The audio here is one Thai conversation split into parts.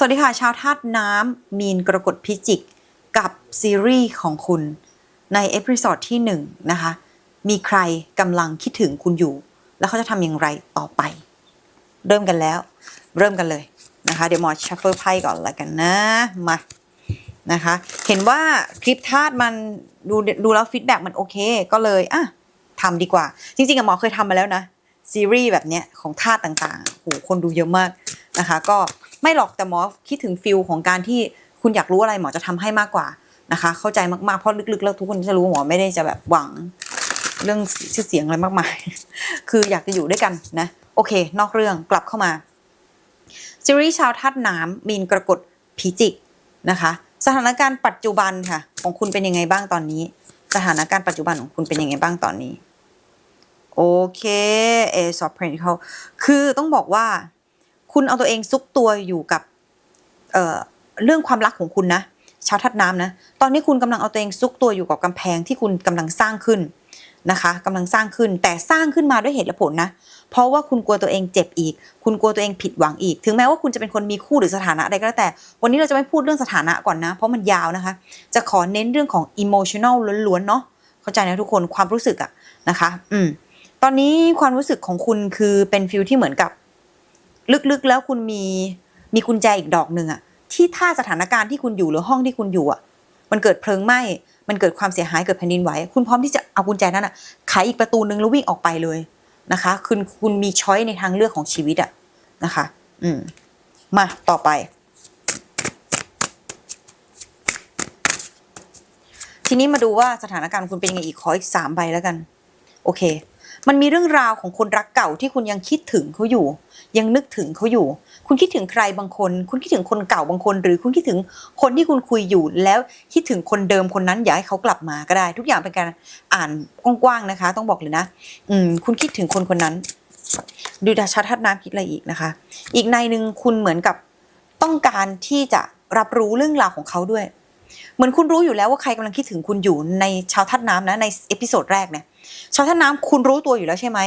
สวัสดีค่ะ ชาวธาตุน้ำมีนกรกฎพิจิก กับซีรีส์ของคุณ ในเอพิ o d ดที่หนึ่งนะคะ มีใครกำลังคิดถึงคุณอยู่ แล้วเขาจะทำอย่างไรต่อไป เริ่มกันแล้ว เริ่มกันเลยนะคะ เดี๋ยวหมอชัฟเฟิลไพ่ก่อนละกันนะ มานะคะ เห็นว่าคลิปธาตุมันดูดูแล้วฟีดแบ็กมันโอเค ก็เลยอะทำดีกว่า จริงๆอะหมอเคยทำมาแล้วนะซีรีส์แบบเนี้ยของธาตุต่างๆโหคนดูเยอะมากนะคะ ก็ ไม่หรอกแต่หมอคิดถึงฟิลของการที่คุณอยากรู้อะไรหมอจะทำให้มากกว่านะคะ เข้าใจมากๆเพราะลึกๆ แล้วทุกคนจะรู้หมอไม่ได้จะแบบหวังเรื่องชื่อเสียงอะไรมากมาย คืออยากจะอยู่ด้วยกันนะ โอเค นอกเรื่องกลับเข้ามาซีรีส์ชาวธาตุน้ำมีนกรกฎพิจิกนะคะ สถานการณ์ปัจจุบันค่ะ ของคุณเป็นยังไงบ้างตอนนี้ สถานการณ์ปัจจุบันของคุณเป็นยังไงบ้างตอนนี้ โอเคเอซอฟเพนเขาคือต้องบอกว่า คุณเอาตัวเองซุกตัวอยู่กับเเรื่องความรักของคุณนะชาวทัดน้ำนะ ตอนนี้คุณกำลังเอาตัวเองซุกตัวอยู่กับกำแพงที่คุณกำลังสร้างขึ้นนะคะกำลังสร้างขึ้นแต่สร้างขึ้นมาด้วยเหตุและผลนะ เพราะว่าคุณกลัวตัวเองเจ็บอีก คุณกลัวตัวเองผิดหวังอีก ถึงแม้ว่าคุณจะเป็นคนมีคู่หรือสถานะใดก็แล้วแต่ วันนี้เราจะไม่พูดเรื่องสถานะก่อนนะ เพราะมันยาวนะคะ จะขอเน้นเรื่องของ emotional ล้วนๆเนาะเข้าใจนะทุกคนความรู้สึกอะนะคะ อืมตอนนี้ความรู้สึกของคุณคือเป็นฟิลที่เหมือนกับ ลึกๆแล้วคุณมีมีกุญแจอีกดอกหนึ่งอะที่ถ้าสถานการณ์ที่คุณอยู่หรือห้องที่คุณอยู่อะมันเกิดเพลิงไหม้มันเกิดความเสียหายเกิดแผ่นดินไหวคุณพร้อมที่จะเอากุญแจนั้นอะไขอีกประตูหนึ่งแล้ววิ่งออกไปเลยนะคะคุณคุณมีช้อยในทางเลือกของชีวิตอะนะคะ อืมมาต่อไป ทีนี้มาดูว่าสถานการณ์คุณเป็นยังไงอีกขออีกสามใบแล้วกัน โอเค มันมีเรื่องราวของคนรักเก่าที่คุณยังคิดถึงเขาอยู่ ยังนึกถึงเขาอยู่ คุณคิดถึงใครบางคน คุณคิดถึงคนเก่าบางคน หรือคุณคิดถึงคนที่คุณคุยอยู่ แล้วคิดถึงคนเดิมคนนั้นอยากให้เขากลับมาก็ได้ ทุกอย่างเป็นการอ่านกว้างๆนะคะ ต้องบอกเลยนะ อืม คุณคิดถึงคนคนนั้น ดูดาชาทัดน้ำคิดอะไรอีกนะคะ อีกในหนึ่งคุณเหมือนกับต้องการที่จะรับรู้เรื่องราวของเขาด้วยเหมือนคุณรู้อยู่แล้วว่าใครกำลังคิดถึงคุณอยู่ในชาวทัดน้ำนะในเอพิโซดแรกเนี่ยชาวท่าน้ำคุณรู้ตัวอยู่แล้วใช่ไหม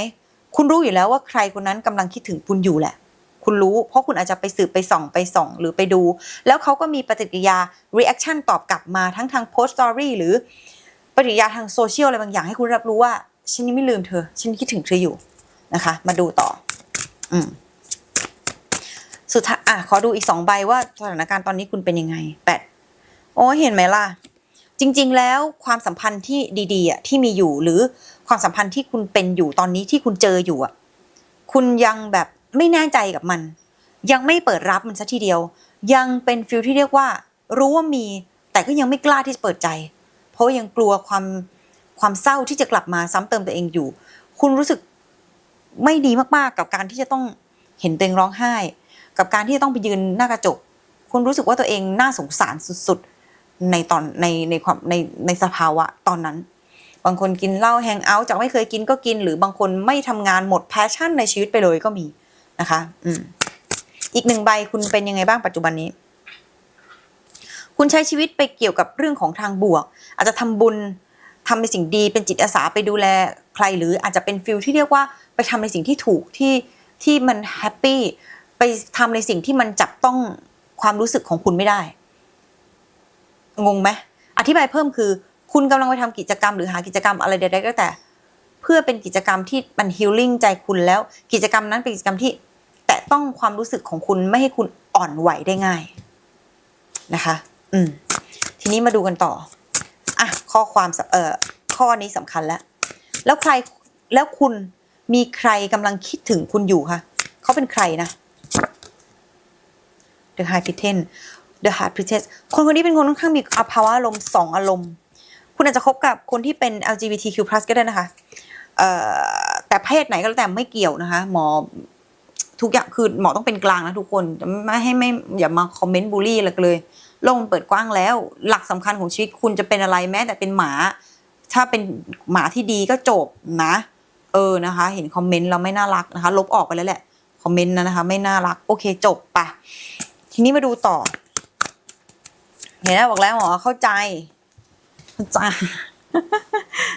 คุณรู้อยู่แล้วว่าใครคนนั้นกำลังคิดถึงคุณอยู่แหละ คุณรู้ เพราะคุณอาจจะไปสืบไปส่องไปส่อง หรือไปดู แล้วเขาก็มีปฏิกิริยา reaction ตอบกลับมาทั้งทาง post story หรือปฏิกิริยาทางโซเชียลอะไรบางอย่างให้คุณรับรู้ว่า ฉันยังไม่ลืมเธอ ฉันคิดถึงเธออยู่นะคะ มาดูต่อ อืมสุดท้ายอะขอดูอีกสองใบว่าสถานการณ์ตอนนี้คุณเป็นยังไงแปดโอ้เห็นไหมล่ะ จริง ๆ แล้วความสัมพันธ์ที่ดีๆอะที่มีอยู่หรือ ความสัมพันธ์ที่คุณเป็นอยู่ตอนนี้ที่คุณเจออยู่อะคุณยังแบบไม่แน่ใจกับมัน ยังไม่เปิดรับมันซะทีเดียว ยังเป็นฟิลที่เรียกว่า รู้ว่ามีแต่ก็ยังไม่กล้าที่จะเปิดใจ เพราะยังกลัวความความเศร้าที่จะกลับมาซ้ำเติมตัวเองอยู่ คุณรู้สึกไม่ดีมากๆกับการที่จะต้องเห็นตัวเองร้องไห้ กับการที่จะต้องไปยืนหน้ากระจก คุณรู้สึกว่าตัวเองน่าสงสารสุดๆในตอนในในความในในสภาวะตอนนั้น บางคนกินเหล้าแฮงเอาท์จากไม่เคยกินก็กิน หรือบางคนไม่ทำงานหมดแพชชั่นในชีวิตไปเลยก็มีนะคะ อืมอีกหนึ่งใบคุณเป็นยังไงบ้างปัจจุบันนี้ คุณใช้ชีวิตไปเกี่ยวกับเรื่องของทางบวก อาจจะทำบุญทำในสิ่งดีเป็นจิตอาสาไปดูแลใครหรืออาจจะเป็นฟิลที่เรียกว่าไปทำในสิ่งที่ถูกที่ที่มันแฮปปี้ไปทำในสิ่งที่มันจับต้องความรู้สึกของคุณไม่ได้ งงไหมอธิบายเพิ่มคือ คุณกำลังไปทำกิจกรรมหรือหากิจกรรมอะไรใดๆก็แต่ เพื่อเป็นกิจกรรมที่มันฮิลลิ่งใจคุณแล้วกิจกรรมนั้นเป็นกิจกรรมที่ แตะต้องความรู้สึกของคุณไม่ให้คุณอ่อนไหวได้ง่ายนะคะ อืม ทีนี้มาดูกันต่ออะข้อความเอ่อข้อนี้สำคัญแล้ว แล้วใครแล้วคุณมีใครกำลังคิดถึงคุณอยู่คะเขาเป็นใครนะ The High p r i t e n The Heart Princess คนคนนี้เป็นคนค่อนข้างมีภาวะอารมณ์สองอารมณ์ คุณอาจจะคบกับคนที่เป็น LGBTQ+ ก็ได้นะคะแต่เพศไหนก็แล้วแต่ไม่เกี่ยวนะคะ หมอทุกอย่างคือหมอต้องเป็นกลางนะทุกคนไม่ให้ไม่อย่ามาคอมเมนต์บูลลี่อะไรเลยโลกมันเปิดกว้างแล้ว หลักสำคัญของชีวิตคุณจะเป็นอะไรแม้แต่เป็นหมา ถ้าเป็นหมาที่ดีก็จบนะเออนะคะ เห็นคอมเมนต์เราไม่น่ารักนะคะ ลบออกไปแล้วแหละคอมเมนต์นะนะคะ ไม่น่ารัก โอเคจบปะทีนี้มาดูต่อ เห็นแล้วบอกแล้วหมอเข้าใจ เข้า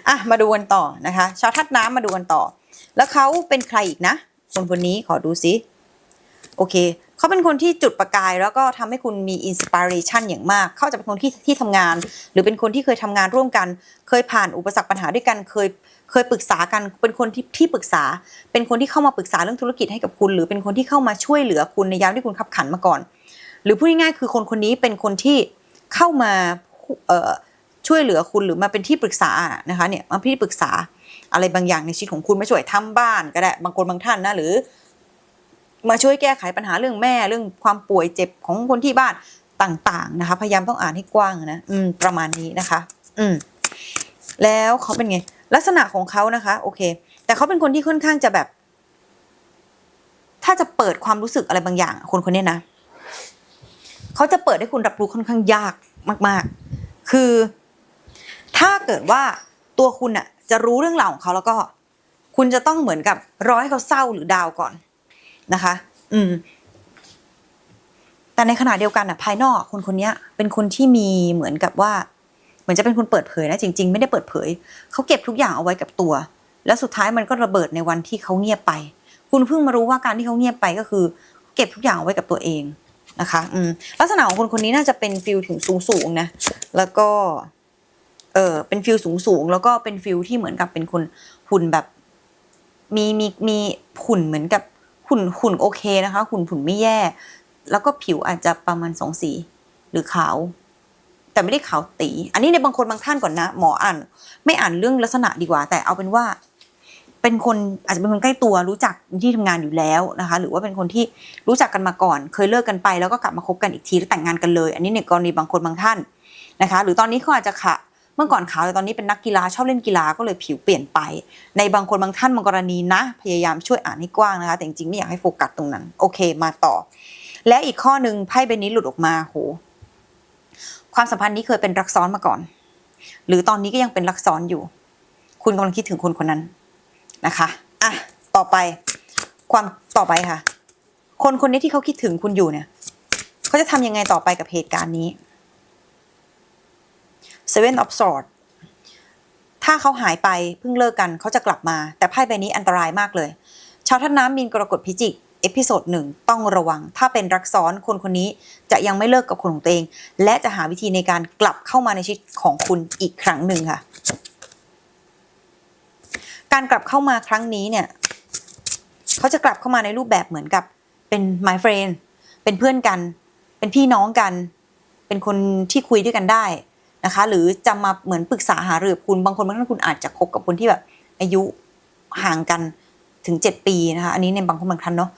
อะมาดูกันต่อนะคะ ชาวทัดน้ำมาดูกันต่อ แล้วเขาเป็นใครอีกนะ คนคนนี้ขอดูซิโอเคเขาเป็นคนที่จุดประกายแล้วก็ทำให้คุณมีอินสปิเรชันอย่างมาก เขาจะเป็นคนที่ที่ทำงาน หรือเป็นคนที่เคยทำงานร่วมกัน เคยผ่านอุปสรรคปัญหาด้วยกันเคยเคยปรึกษากันเป็นคนที่ที่ปรึกษา เป็นคนที่เข้ามาปรึกษาเรื่องธุรกิจให้กับคุณ หรือเป็นคนที่เข้ามาช่วยเหลือคุณในยามที่คุณขับขันมาก่อน หรือพูดง่ายๆคือคนคนนี้เป็นคนที่เข้ามาเอ่อ ช่วยเหลือคุณหรือมาเป็นที่ปรึกษานะคะเนี่ยมาเป็นที่ปรึกษาอะไรบางอย่างในชีวิตของคุณมาช่วยทำบ้านก็ได้บางคนบางท่านนะหรือ มาช่วยแก้ไขปัญหาเรื่องแม่เรื่องความป่วยเจ็บของคนที่บ้านต่างๆนะคะ พยายามต้องอ่านให้กว้างนะอืมประมาณนี้นะคะ อืมแล้วเขาเป็นไง ลักษณะของเขานะคะ โอเค แต่เขาเป็นคนที่ค่อนข้างจะแบบ ถ้าจะเปิดความรู้สึกอะไรบางอย่าง คนคนนี้นะเขาจะเปิดให้คุณรับรู้ค่อนข้างยากมาก ๆ คือ ถ้าเกิดว่าตัวคุณอะจะรู้เรื่องราวของเขาแล้วก็ คุณจะต้องเหมือนกับรอให้เขาเศร้าหรือดาวก่อนนะคะ อืม แต่ในขณะเดียวกันอะภายนอกคนคนนี้เป็นคนที่มีเหมือนกับว่า เหมือนจะเป็นคนเปิดเผยนะจริง ๆ ไม่ได้เปิดเผย เขาเก็บทุกอย่างเอาไว้กับตัว แล้วสุดท้ายมันก็ระเบิดในวันที่เขาเงียบไป คุณเพิ่งมารู้ว่าการที่เขาเงียบไปก็คือ เก็บทุกอย่างเอาไว้กับตัวเองนะคะ อืม ลักษณะของคนคนนี้น่าจะเป็นฟิลถึงสูงสูงๆนะ แล้วก็ เออเป็นฟิลสูงสูงแล้วก็เป็นฟิลที่เหมือนกับเป็นคนหุ่นแบบมีมีมีหุ่นเหมือนกับหุ่นหุ่นโอเคนะคะ หุ่นหุ่นไม่แย่ แล้วก็ผิวอาจจะประมาณสองสีหรือขาว แต่ไม่ได้ขาวตี อันนี้ในบางคนบางท่านก่อนนะ หมออ่าน ไม่อ่านเรื่องลักษณะดีกว่า แต่เอาเป็นว่า เป็นคนอาจจะเป็นคนใกล้ตัวรู้จักที่ทำงานอยู่แล้วนะคะ หรือว่าเป็นคนที่รู้จักกันมาก่อน เคยเลิกกันไปแล้วก็กลับมาคบกันอีกทีแล้วแต่งงานกันเลย อันนี้ในกรณีบางคนบางท่านนะคะ หรือตอนนี้เขาอาจจะขะ เมื่อก่อนขาวแต่ตอนนี้เป็นนักกีฬาชอบเล่นกีฬาก็เลยผิวเปลี่ยนไป ในบางคนบางท่านบางกรณีนะ พยายามช่วยอ่านให้กว้างนะคะ แต่จริงๆไม่อยากให้โฟกัสตรงนั้น โอเคมาต่อ และอีกข้อหนึ่งไพ่ใบนี้หลุดออกมาโห ความสัมพันธ์นี้เคยเป็นรักซ้อนมาก่อน หรือตอนนี้ก็ยังเป็นรักซ้อนอยู่ คุณกำลังคิดถึงคนคนนั้นนะคะอะต่อไป ความต่อไปค่ะ คนคนนี้ที่เขาคิดถึงคุณอยู่เนี่ย เขาจะทำยังไงต่อไปกับเหตุการณ์นี้ Seven of Swords ถ้าเขาหายไปเพิ่งเลิกกันเขาจะกลับมา แต่ไพ่ใบนี้อันตรายมากเลย ชาวท่านน้ำมีนกรกฎพิจิกเอพิโซดหนึ่งต้องระวัง ถ้าเป็นรักซ้อนคนคนนี้จะยังไม่เลิกกับคนของตัวเอง และจะหาวิธีในการกลับเข้ามาในชีวิตของคุณอีกครั้งหนึ่งค่ะ การกลับเข้ามาครั้งนี้เนี่ยเขาจะกลับเข้ามาในรูปแบบเหมือนกับเป็น my friend เป็นเพื่อนกัน เป็นพี่น้องกัน เป็นคนที่คุยด้วยกันได้ นะคะ หรือจะมาเหมือนปรึกษาหารือกับคุณบางคนบางท่านคุณอาจจะคบกับคนที่แบบ อายุห่างกันถึงเจ็ดปีนะคะ อันนี้ในบางคนบางท่านเนาะ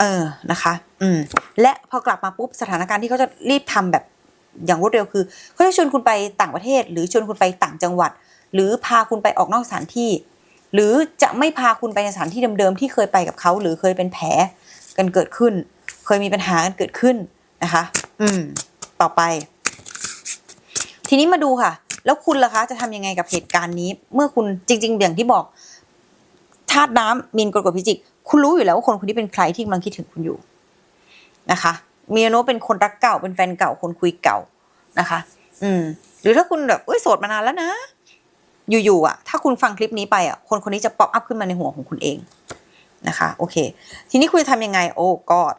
เออนะคะ อืม และพอกลับมาปุ๊บสถานการณ์ที่เขาจะรีบทำแบบอย่างรวดเร็วคือเขาจะชวนคุณไปต่างประเทศ หรือชวนคุณไปต่างจังหวัด หรือพาคุณไปออกนอกสถานที่ หรือจะไม่พาคุณไปในสถานที่เดิมๆที่เคยไปกับเขาหรือเคยเป็นแผลกันเกิดขึ้น เคยมีปัญหากันเกิดขึ้นนะคะ อืม ต่อไป ทีนี้มาดูค่ะ แล้วคุณล่ะคะจะทำยังไงกับเหตุการณ์นี้ เมื่อคุณจริง ๆ อย่างที่บอกธาตุน้ำมีนกรกฎพิจิก คุณรู้อยู่แล้วว่าคนคนนี้เป็นใครที่กำลังคิดถึงคุณอยู่นะคะมีโนเป็นคนรักเก่าเป็นแฟนเก่าคนคุยเก่านะคะ อืม หรือถ้าคุณแบบเอ้ยโสดมานานแล้วนะ อยู่ๆอะ ถ้าคุณฟังคลิปนี้ไปอะ คนคนนี้จะป๊อปอัพขึ้นมาในหัวของคุณเองนะคะ โอเค ทีนี้คุณจะทำยังไง โอ้กอด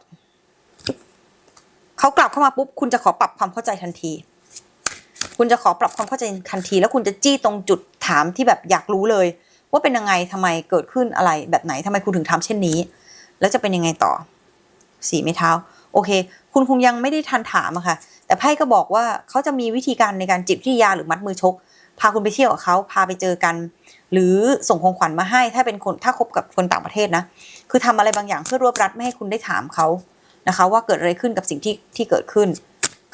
เขากลับเข้ามาปุ๊บ คุณจะขอปรับความเข้าใจทันที คุณจะขอปรับความเข้าใจทันที แล้วคุณจะจี้ตรงจุดถามที่แบบอยากรู้เลย ว่าเป็นยังไงทำไมเกิดขึ้นอะไรแบบไหนทำไมคุณถึงทำเช่นนี้ แล้วจะเป็นยังไงต่อสีไม้เท้า โอเค คุณคงยังไม่ได้ทันถามอะค่ะ แต่ไพ่ก็บอกว่าเขาจะมีวิธีการในการจิตวิทยาหรือมัดมือชก พาคุณไปเที่ยวกับเขาพาไปเจอกัน หรือส่งของขวัญมาให้ ถ้าเป็นคนถ้าคบกับคนต่างประเทศนะ คือทำอะไรบางอย่างเพื่อรวบรัดไม่ให้คุณได้ถามเขานะคะ ว่าเกิดอะไรขึ้นกับสิ่งที่ที่เกิดขึ้น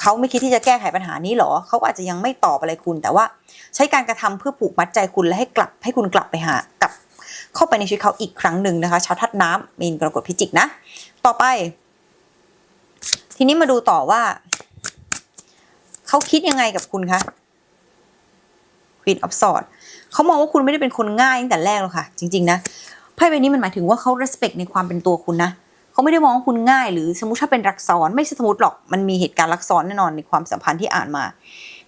เขาไม่คิดที่จะแก้ไขปัญหานี้หรอ เขาอาจจะยังไม่ตอบอะไรคุณ แต่ว่าใช้การกระทำเพื่อผูกมัดใจคุณและให้กลับให้คุณกลับไปหากลับเข้าไปในชีวิตเขาอีกครั้งหนึ่งนะคะ ชาวทัดน้ำมีนกรกฎพิจิกนะ ต่อไป ทีนี้มาดูต่อว่า เขาคิดยังไงกับคุณคะ Queen of Swords เขามองว่าคุณไม่ได้เป็นคนง่ายตั้งแต่แรกหรอกค่ะ จริง ๆ นะไพ่ใบนี้มันหมายถึงว่าเขา respect ในความเป็นตัวคุณนะเขาไม่ได้มองคุณง่ายหรือสมมติถ้าเป็นรักซ้อนไม่สมมติหรอกมันมีเหตุการณ์รักซ้อนแน่นอนในความสัมพันธ์ที่อ่านมา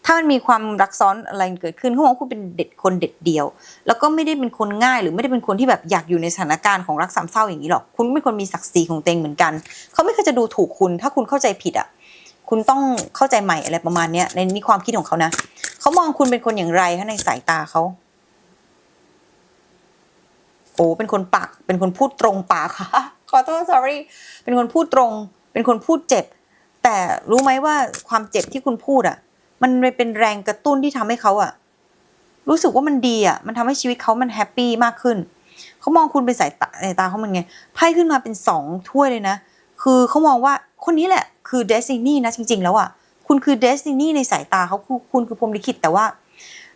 ถ้ามันมีความรักซ้อนอะไรเกิดขึ้นเขามองคุณเป็นเด็ดคนเด็ดเดียว แล้วก็ไม่ได้เป็นคนง่าย หรือไม่ได้เป็นคนที่แบบอยากอยู่ในสถานการณ์ของรักสามเศร้าอย่างนี้หรอก คุณเป็นคนมีศักดิ์ศรีของตัวเองเหมือนกันเขาไม่เคยจะดูถูกคุณ ถ้าคุณเข้าใจผิดอะคุณต้องเข้าใจใหม่อะไรประมาณเนี้ยในนี้ความคิดของเขานะเขามองคุณเป็นคนอย่างไรคะในสายตาเขาโอ้เป็นคนปากเป็นคนพูดตรงปากค่ะ ขอโทษ sorry เป็นคนพูดตรง เป็นคนพูดเจ็บ แต่รู้ไหมว่าความเจ็บที่คุณพูดอะ มันเป็นแรงกระตุ้นที่ทำให้เขาอะ รู้สึกว่ามันดีอะ มันทำให้ชีวิตเขามันแฮปปี้มากขึ้น เขามองคุณเป็นสายตาสายตาเขามันไง ไพ่ขึ้นมาเป็นสองถ้วยเลยนะ คือเขามองว่าคนนี้แหละ คือเดซินี่นะจริง ๆ แล้วอะ คุณคือเดซินี่ในสายตาเขาคุณคือพรมลิขิตแต่ว่า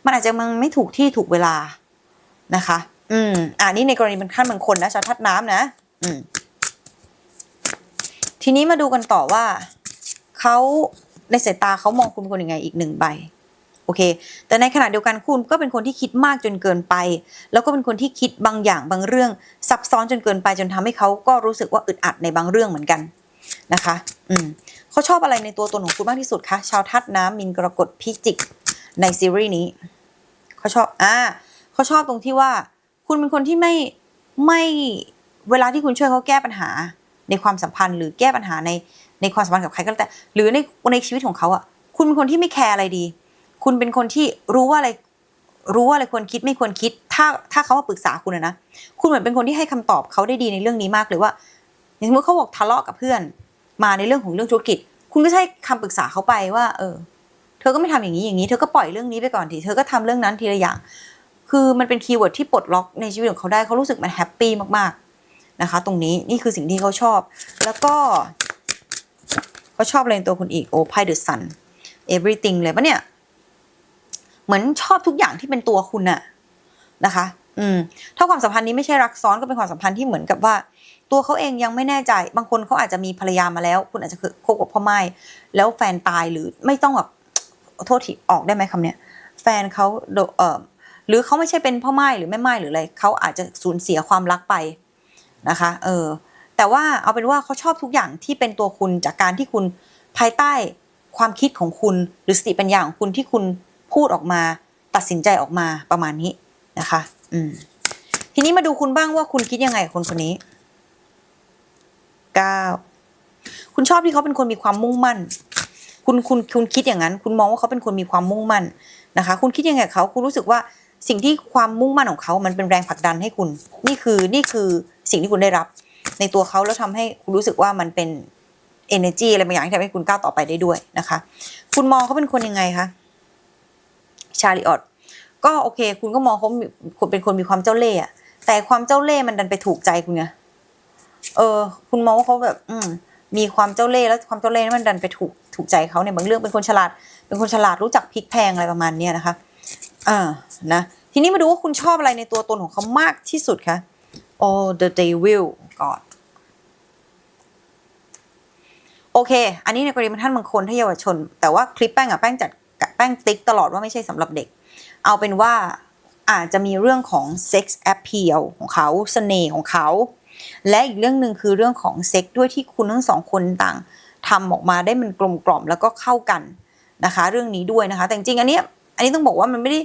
มันอาจจะมันไม่ถูกที่ถูกเวลานะคะ อืม อ่านี่ในกรณีเป็นขั้นบางคนนะชาวทัดน้ำนะ อืม ทีนี้มาดูกันต่อว่าเขาในสายตาเขามองคุณเป็นคนยังไงอีกหนึ่งใบโอเค แต่ในขณะเดียวกันคุณก็เป็นคนที่คิดมากจนเกินไป แล้วก็เป็นคนที่คิดบางอย่างบางเรื่อง ซับซ้อนจนเกินไปจนทำให้เขาก็รู้สึกว่าอึดอัดในบางเรื่องเหมือนกันนะคะ อืมเขาชอบอะไรในตัวตนของคุณมากที่สุดคะ ชาวทัดน้ำมินกรกฎพิจิกในซีรีส์นี้เขาชอบ อ่าเขาชอบตรงที่ว่า คุณเป็นคนที่ไม่ไม่เวลาที่คุณช่วยเขาแก้ปัญหา ในความสัมพันธ์ หรือแก้ปัญหาในในความสัมพันธ์กับใครก็แล้วแต่ หรือในในชีวิตของเขาอะคุณเป็นคนที่ไม่แคร์อะไรดี คุณเป็นคนที่รู้ว่าอะไรรู้ว่าอะไรควรคิดไม่ควรคิด ถ้าถ้าเขามาปรึกษาคุณนะคุณเหมือนเป็นคนที่ให้คำตอบเขาได้ดีในเรื่องนี้มากเลยว่า อย่างสมมติเขาบอกทะเลาะกับเพื่อน มาในเรื่องของเรื่องธุรกิจ คุณก็ใช้คำปรึกษาเขาไปว่า เออ เธอก็ไม่ทำอย่างนี้อย่างนี้ เธอก็ปล่อยเรื่องนี้ไปก่อนทีเธอก็ทำเรื่องนั้นทีละอย่าง คือมันเป็นคีย์เวิร์ดที่ปลดล็อกในชีวิตของเขาได้เขารู้สึกมันแฮปปี้มาก นะคะ ตรงนี้นี่คือสิ่งที่เขาชอบ แล้วก็เขาชอบอะไรในตัวคุณอีกโอ้ไพ่เดอะซัน everything เลยปะเนี่ย เหมือนชอบทุกอย่างที่เป็นตัวคุณอะนะคะ อืม ถ้าความสัมพันธ์นี้ไม่ใช่รักซ้อนก็เป็นความสัมพันธ์ที่เหมือนกับว่า ตัวเขาเองยังไม่แน่ใจ บางคนเขาอาจจะมีภรรยามาแล้ว คุณอาจจะคยคบกับพ่อไม้แล้วแฟนตายหรือไม่ต้องแบบโทษทีออกได้ไหมคำเนี้ย แฟนเขาเออหรือเขาไม่ใช่เป็นพ่อไม้หรือแม่ไม้หรืออะไรเขาอาจจะสูญเสียความรักไป นะคะเออแต่ว่าเอาเป็นว่าเขาชอบทุกอย่างที่เป็นตัวคุณจากการที่คุณภายใต้ความคิดของคุณหรือสติปัญญาของคุณที่คุณพูดออกมา ตัดสินใจออกมาประมาณนี้นะคะ อืมทีนี้มาดูคุณบ้างว่าคุณคิดยังไงกับคนคนนี้เก้าคุณชอบที่เขาเป็นคนมีความมุ่งมั่น คุณคุณคุณคิดอย่างนั้น คุณมองว่าเขาเป็นคนมีความมุ่งมั่นนะคะ คุณคิดยังไงเขาคุณรู้สึกว่าสิ่งที่ความมุ่งมั่นของเขา มันเป็นแรงผลักดันให้คุณ นี่คือนี่คือ สิ่งที่คุณได้รับ ในตัวเขาแล้วทำให้คุณรู้สึกว่ามันเป็น energy อะไรบางอย่างที่ทำให้คุณก้าวต่อไปได้ด้วยนะคะ คุณมองเขาเป็นคนยังไงคะชาลิออตก็โอเค คุณก็มองเขาเป็นคนมีความเจ้าเล่ห์อะแต่ความเจ้าเล่ห์มันดันไปถูกใจคุณไงเออ คุณมองว่าเขาแบบ อืมมีความเจ้าเล่ห์แล้วความเจ้าเล่ห์นั้นมันดันไปถูกถูกใจเขาในบางเรื่องเป็นคนฉลาด เป็นคนฉลาดรู้จักพลิกแพลงอะไรประมาณเนี้ยนะคะอ่านะทีนี้มาดูว่าคุณชอบอะไรในตัวตนของเขามากที่สุดคะ Oh the devil God โอเค อันนี้ในกรณีท่านบางคนถ้าเยาวชน แต่ว่าคลิปแป้งอะแป้งจัดแป้งติ๊กตลอดว่าไม่ใช่สำหรับเด็ก เอาเป็นว่าอาจจะมีเรื่องของ sex appeal ของเขาเสน่ห์ของเขา และอีกเรื่องหนึ่งคือเรื่องของเซ็กด้วยที่คุณทั้งสองคนต่างทำออกมาได้มันกลมกล่อมแล้วก็เข้ากันนะคะ เรื่องนี้ด้วยนะคะ แต่จริงอันนี้อันนี้ต้องบอกว่ามันไม่ได้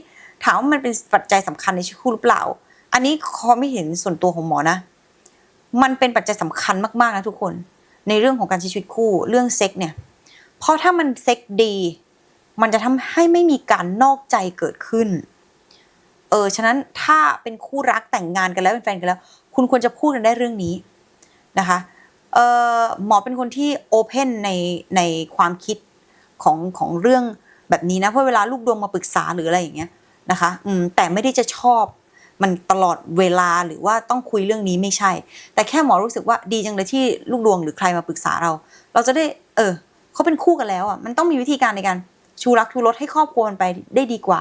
ถามว่ามันเป็นปัจจัยสำคัญในชีวิตคู่หรือเปล่า อันนี้ขอไม่เห็นส่วนตัวของหมอนะ มันเป็นปัจจัยสำคัญมากๆนะทุกคน ในเรื่องของการใช้ชีวิตคู่เรื่องเซ็กเนี่ย เพราะถ้ามันเซ็กดี มันจะทำให้ไม่มีการนอกใจเกิดขึ้น เออ ฉะนั้นถ้าเป็นคู่รักแต่งงานกันแล้วเป็นแฟนกันแล้ว คุณควรจะพูดกันได้เรื่องนี้นะคะเออหมอเป็นคนที่โอเพนในในความคิดของของเรื่องแบบนี้นะเพราะเวลาลูกดวงมาปรึกษาหรืออะไรอย่างเงี้ยนะคะ อืมแต่ไม่ได้จะชอบ มันตลอดเวลาหรือว่าต้องคุยเรื่องนี้ไม่ใช่ แต่แค่หมอรู้สึกว่าดีจังเลยที่ลูกดวงหรือใครมาปรึกษาเรา เราจะได้เออเขาเป็นคู่กันแล้วอะมันต้องมีวิธีการในการชูรักชูรสให้ครอบครัวมันไปได้ดีกว่า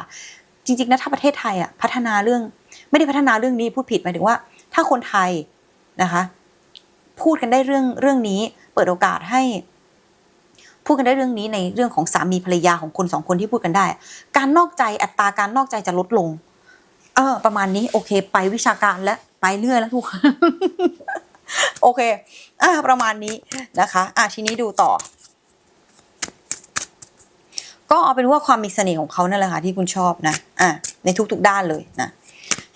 จริงๆนะถ้าประเทศไทยอะพัฒนาเรื่อง ไม่ได้พัฒนาเรื่องนี้พูดผิดหมายถึงว่า ถ้าคนไทยนะคะ พูดกันได้เรื่องเรื่องนี้ เปิดโอกาสให้พูดกันได้เรื่องนี้ในเรื่องของสามีภรรยาของคนสองคนที่พูดกันได้ การนอกใจอัตราการนอกใจจะลดลง เออ ประมาณนี้โอเค ไปวิชาการและไปเรื่อยแล้วทุกคนโอเค อ่าประมาณนี้นะคะ อะทีนี้ดูต่อ ก็เอาเป็นว่าความมีเสน่ห์ของเขานั่นแหละค่ะที่คุณชอบนะ อะในทุก ๆด้านเลยนะ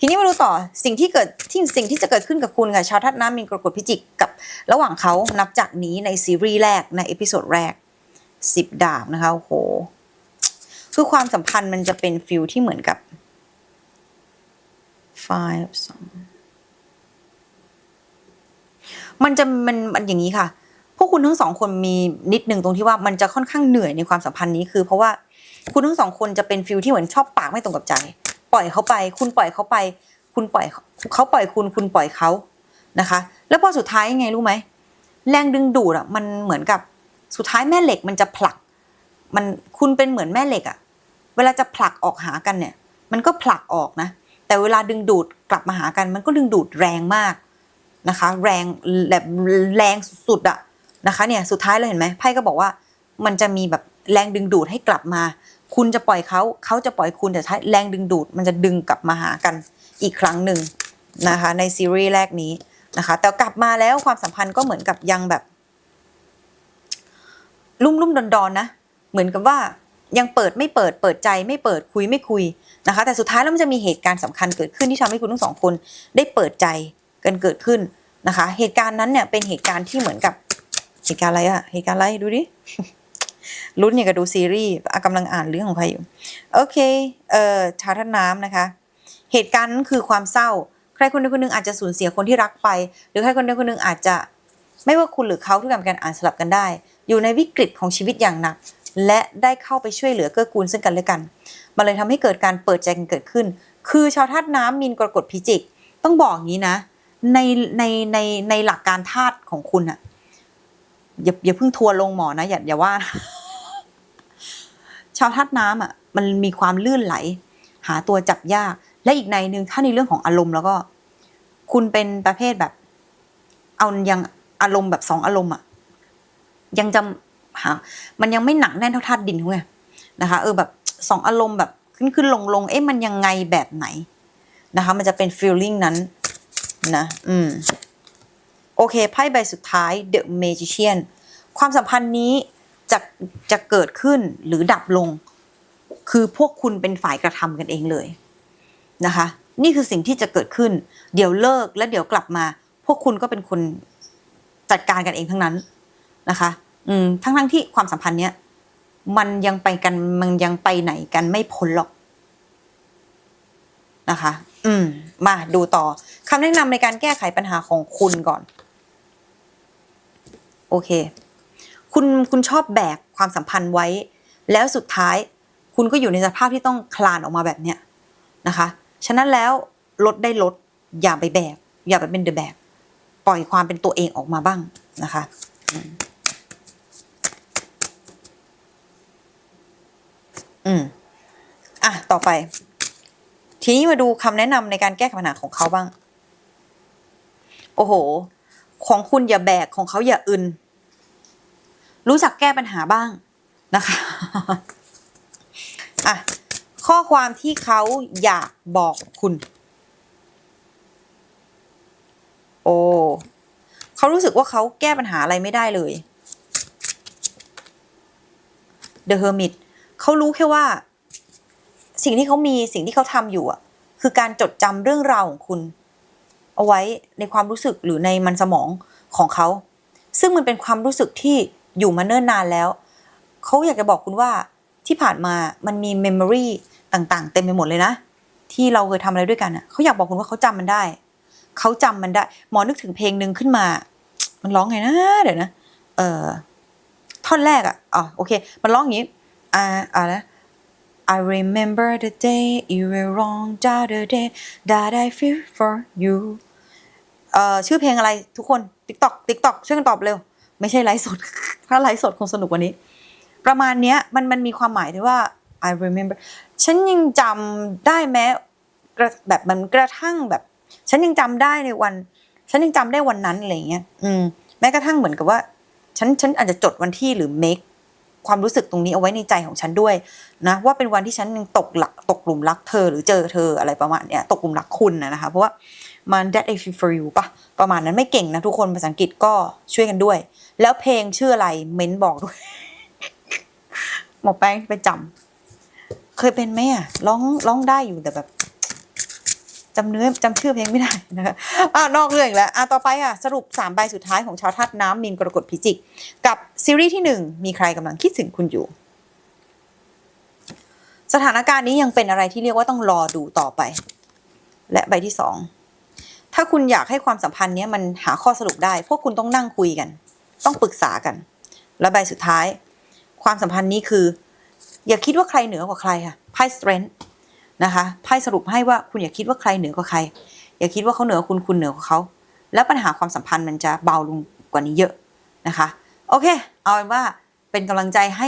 ทีนี้มาดูต่อสิ่งที่เกิดที่สิ่งที่จะเกิดขึ้นกับคุณค่ะชาวทัดน้ำมีนกรกฎพิจิกกับ ระหว่างเขานับจากนี้ในซีรีส์แรกในเอพิโซดแรกสิบดาบนะคะโอ้โหคือความสัมพันธ์มันจะเป็นฟิลที่เหมือนกับ five สองมันจะมันมันอย่างนี้ค่ะ พวกคุณทั้งสองคนมีนิดหนึ่งตรงที่ว่ามันจะค่อนข้างเหนื่อยในความสัมพันธ์นี้คือ เพราะว่าคุณทั้งสองคนจะเป็นฟิลที่เหมือนชอบปากไม่ตรงกับใจ ปล่อยเขาไป คุณปล่อยเขาไป คุณปล่อยเขาปล่อยคุณคุณปล่อยเขานะคะ แล้วพอสุดท้ายยังไงรู้ไหมแรงดึงดูดอะมันเหมือนกับสุดท้ายแม่เหล็กมันจะผลัก มันคุณเป็นเหมือนแม่เหล็กอะ เวลาจะผลักออกหากันเนี่ย มันก็ผลักออกนะ แต่เวลาดึงดูดกลับมาหากัน มันก็ดึงดูดแรงมากนะคะ แรงแบบแรงสุดๆอะนะคะเนี่ยสุดท้ายเราเห็นไหมไพ่ก็บอกว่ามันจะมีแบบแรงดึงดูดให้กลับมา คุณจะปล่อยเขาเขาจะปล่อยคุณแต่ท้ายแรงดึงดูดมันจะดึงกลับมาหากันอีกครั้งหนึ่งนะคะ ในซีรีส์แรกนี้นะคะ แต่กลับมาแล้วความสัมพันธ์ก็เหมือนกับยังแบบ ลุ่มลุ่มดอนดอนๆนะ เหมือนกับว่า ยังเปิดไม่เปิดเปิดใจไม่เปิดคุยไม่คุยนะคะ แต่สุดท้ายแล้วมันจะมีเหตุการณ์สำคัญเกิดขึ้นที่ทำให้คุณทั้งสองคนได้เปิดใจกันเกิดขึ้นนะคะ เหตุการณ์นั้นเนี่ยเป็นเหตุการณ์ที่เหมือนกับเหตุการณ์อะไรอะเหตุการณ์อะไรดูดิลุ้นอย่างกับดูซีรีส์กำลังอ่านเรื่องของใครอยู่ โอเค เอ่อชาท่าน้ำนะคะ เหตุการณ์นั้นคือความเศร้า ใครคนใดคนหนึ่งอาจจะสูญเสียคนที่รักไป หรือใครคนใดคนหนึ่งอาจจะ ไม่ว่าคุณหรือเขาทุกอย่างการอ่านสลับกันได้ อยู่ในวิกฤตของชีวิตอย่างหนัก และได้เข้าไปช่วยเหลือเกื้อกูลซึ่งกันและกัน มันเลยทำให้เกิดการเปิดใจกันเกิดขึ้น คือชาวธาตุน้ำมีนกรกฎพิจิก ต้องบอกอย่างนี้นะ ในในในในหลักการธาตุของคุณอะอย่าอย่าเพิ่งทัวร์ลงหมอนะอย่าอย่าว่า ชาวธาตุน้ำอะมันมีความลื่นไหล หาตัวจับยาก และอีกในหนึ่งถ้าในเรื่องของอารมณ์แล้วก็ คุณเป็นประเภทแบบ เอายังอารมณ์แบบสองอารมณ์อะยังจำ หามันยังไม่หนักแน่นเท่าธาตุดินเขาไงนะคะ เออแบบสองอารมณ์แบบขึ้นขึ้นลงลงเอ๊ะมันยังไงแบบไหนนะคะ มันจะเป็น feeling นั้นนะอืมโอเคไพ่ใบสุดท้าย The Magician ความสัมพันธ์นี้จะจะเกิดขึ้นหรือดับลง คือพวกคุณเป็นฝ่ายกระทำกันเองเลยนะคะ นี่คือสิ่งที่จะเกิดขึ้น เดี๋ยวเลิกแล้วเดี๋ยวกลับมา พวกคุณก็เป็นคนจัดการกันเองทั้งนั้นนะคะ อืมทั้งทั้งที่ความสัมพันธ์เนี้ยมันยังไปกันมันยังไปไหนกันไม่พ้นหรอกนะคะ อืม มาดูต่อคำแนะนำในการแก้ไขปัญหาของคุณก่อน โอเค คุณคุณชอบแบกความสัมพันธ์ไว้ แล้วสุดท้าย คุณก็อยู่ในสภาพที่ต้องคลานออกมาแบบเนี้ยนะคะ ฉะนั้นแล้วลดได้ลด อย่าไปแบกอย่าไปเป็นเดอะแบกปล่อยความเป็นตัวเองออกมาบ้างนะคะ อืมอะต่อไป ทีนี้มาดูคำแนะนำในการแก้ปัญหาของเขาบ้าง โอ้โห ของคุณอย่าแบกของเขาอย่าอึน รู้จักแก้ปัญหาบ้างนะคะอะข้อความที่เขาอยากบอกคุณ โอ้เขารู้สึกว่าเขาแก้ปัญหาอะไรไม่ได้เลย The Hermit เขารู้แค่ว่า สิ่งที่เขามีสิ่งที่เขาทำอยู่อะ คือการจดจำเรื่องราวของคุณ เอาไว้ในความรู้สึกหรือในมันสมองของเขา ซึ่งมันเป็นความรู้สึกที่อยู่มาเนิ่นนานแล้ว เขาอยากจะบอกคุณว่าที่ผ่านมามันมีเมมโมรีต่างๆ เต็มไปหมดเลยนะ ที่เราเคยทำอะไรด้วยกันอะเขาอยากบอกคุณว่าเขาจำมันได้ เขาจำมันได้ หมอนึกถึงเพลงหนึ่งขึ้นมา มันร้องไงนะ เดี๋ยวนะ เออท่อนแรกอะอ๋อโอเค มันร้องอย่างนี้ อ่าอ่านะ I remember the day you were wrong the other day that I feel for you เอ่อชื่อเพลงอะไรทุกคน TikTok TikTok ช่วยกันตอบเร็ว ไม่ใช่ไลฟ์สด ถ้าไลฟ์สดคงสนุกกว่านี้ ประมาณเนี้ยมันมันมีความหมายที่ว่า I remember ฉันยังจำได้แม้แบบมันกระทั่งแบบ ฉันยังจำได้ในวัน ฉันยังจำได้วันนั้นอะไรเงี้ย อืมแม้กระทั่งเหมือนกับว่า ฉันฉันอาจจะจดวันที่หรือ make ความรู้สึกตรงนี้เอาไว้ในใจของฉันด้วยนะว่าเป็นวันที่ฉันตกหลักตกหลุมรักเธอหรือเจอเธออะไรประมาณเนี้ยตกหลุมรักคุณนะคะเพราะว่ามัน that I feel for you ปะประมาณนั้นไม่เก่งนะทุกคนภาษาอังกฤษก็ช่วยกันด้วย แล้วเพลงชื่ออะไรเม้นบอกด้วยหมอแป้งไปจำเคยเป็นไหมอะร้องร้องได้อยู่แต่แบบ จำเนื้อจำชื่อเพลงไม่ได้นะคะอะนอกเรื่องอีกแล้วอะต่อไปอะสรุปสามใบสุดท้ายของชาวธาตุน้ำมีนกรกฎพิจิก กับซีรีส์ที่หนึ่งมีใครกำลังคิดถึงคุณอยู่ สถานการณ์นี้ยังเป็นอะไรที่เรียกว่าต้องรอดูต่อไป และใบที่สองถ้าคุณอยากให้ความสัมพันธ์นี้มันหาข้อสรุปได้ พวกคุณต้องนั่งคุยกัน ต้องปรึกษากัน และใบสุดท้าย ความสัมพันธ์นี้คือ อย่าคิดว่าใครเหนือกว่าใครค่ะไพ่ strength นะคะไพ่สรุปให้ว่าคุณอย่าคิดว่าใครเหนือกว่าใคร อย่าคิดว่าเขาเหนือคุณคุณเหนือกว่าเขา แล้วปัญหาความสัมพันธ์มันจะเบาลงกว่านี้เยอะนะคะ โอเค เอาเป็นว่าเป็นกำลังใจให้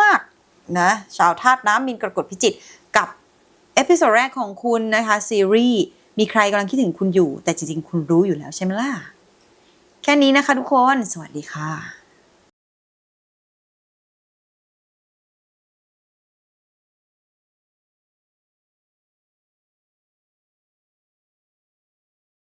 มากๆนะชาวธาตุน้ำมินกรกฎพิจิตกับเอพิโซดแรกของคุณนะคะซีรีส์มีใครกำลังคิดถึงคุณอยู่ แต่จริงๆ คุณรู้อยู่แล้วใช่ไหมล่ะ แค่นี้นะคะทุกคน สวัสดีค่ะ